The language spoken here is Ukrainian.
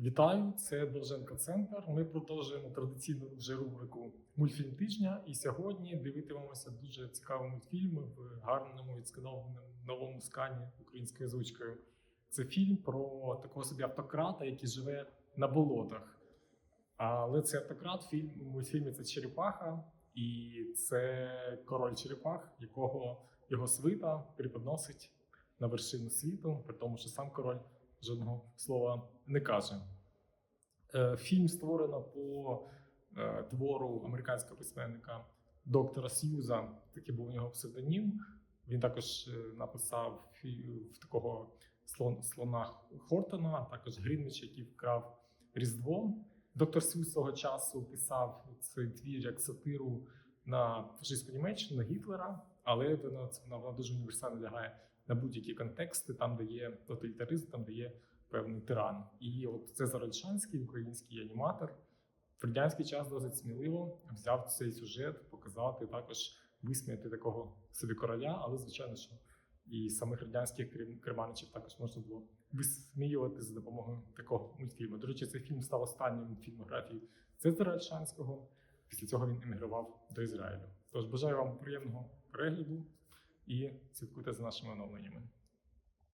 Вітаю, це Довженко Центр. Ми продовжуємо традиційну вже рубрику Мультфільм тижня. І сьогодні дивитимемося дуже цікавий мультфільм в гарному відсканованому новому скані українською озвучкою. Це фільм про такого собі автократа, який живе на болотах. Але це автократ, фільм у мультфільмі це Черепаха, і це король черепах, якого його свита преподносить на вершину світу, при тому, що сам король жодного слова не каже. Е, Фільм створено по е, твору американського письменника доктора Сьюза. Такий був у нього псевдонім. Він також е, написав в такого слон, слона Хортона, а також Грінвіч, який вкрав Різдво. Доктор Сьюз свого часу писав цей твір як сатиру на фашистську Німеччину, на Гітлера, але вона, це- вона, вона дуже універсально лягає на будь-які контексти, там, де є тоталітаризм, там, де є певний тиран. І от Цезар Ольшанський, український аніматор, в радянський час досить сміливо взяв цей сюжет, показати також висміяти такого собі короля, але звичайно, що і самих радянських керманичів також можна було висміювати за допомогою такого мультфільму. До речі, цей фільм став останнім в фільмографії Цезаря Ольшанського. Після цього він емігрував до Ізраїлю. Тож бажаю вам приємного перегляду і слідкуйте за нашими оновленнями.